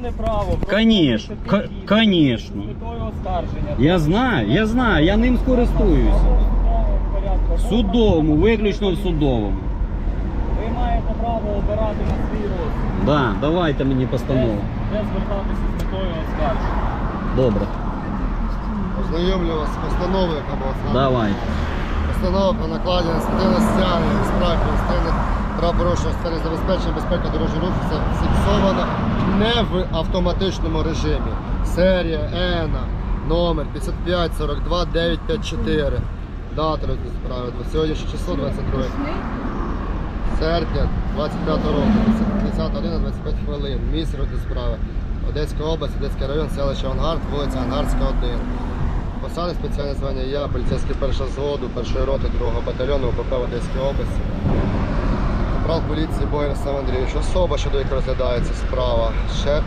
законне право. Конечно, Просто конечно. метою оскарження. Я знаю, я знаю, я ним скористуюся. В судовому, виключно в судовому. Ви маєте право обирати на свій розсуд. Да, давайте мені постанову. де звертатися з метою оскарження. Добре, Ознайомлю вас з постановою, яка була згадана. давай. Постанова про накладення стягнення справ стягнення правопорушення в сфері забезпечення безпеки дорожнього руху зафіксована не в автоматичному режимі. Серія ЕНА, номер 55 42 954. Дата справи. Сьогоднішнє число 22 серпня 25 року, 10 година 25 хвилин. Розгляду справи. Одеська область, Одеський район, селище Ангард, вулиця Ангарська, 1. Посади спеціальне звання я, поліцейський першого зводу, першої роти, другого батальйону УПП в Одеській області. Капрал поліції Боєр Сам Андрійович. Особа, щодо якої розглядається справа. Ще-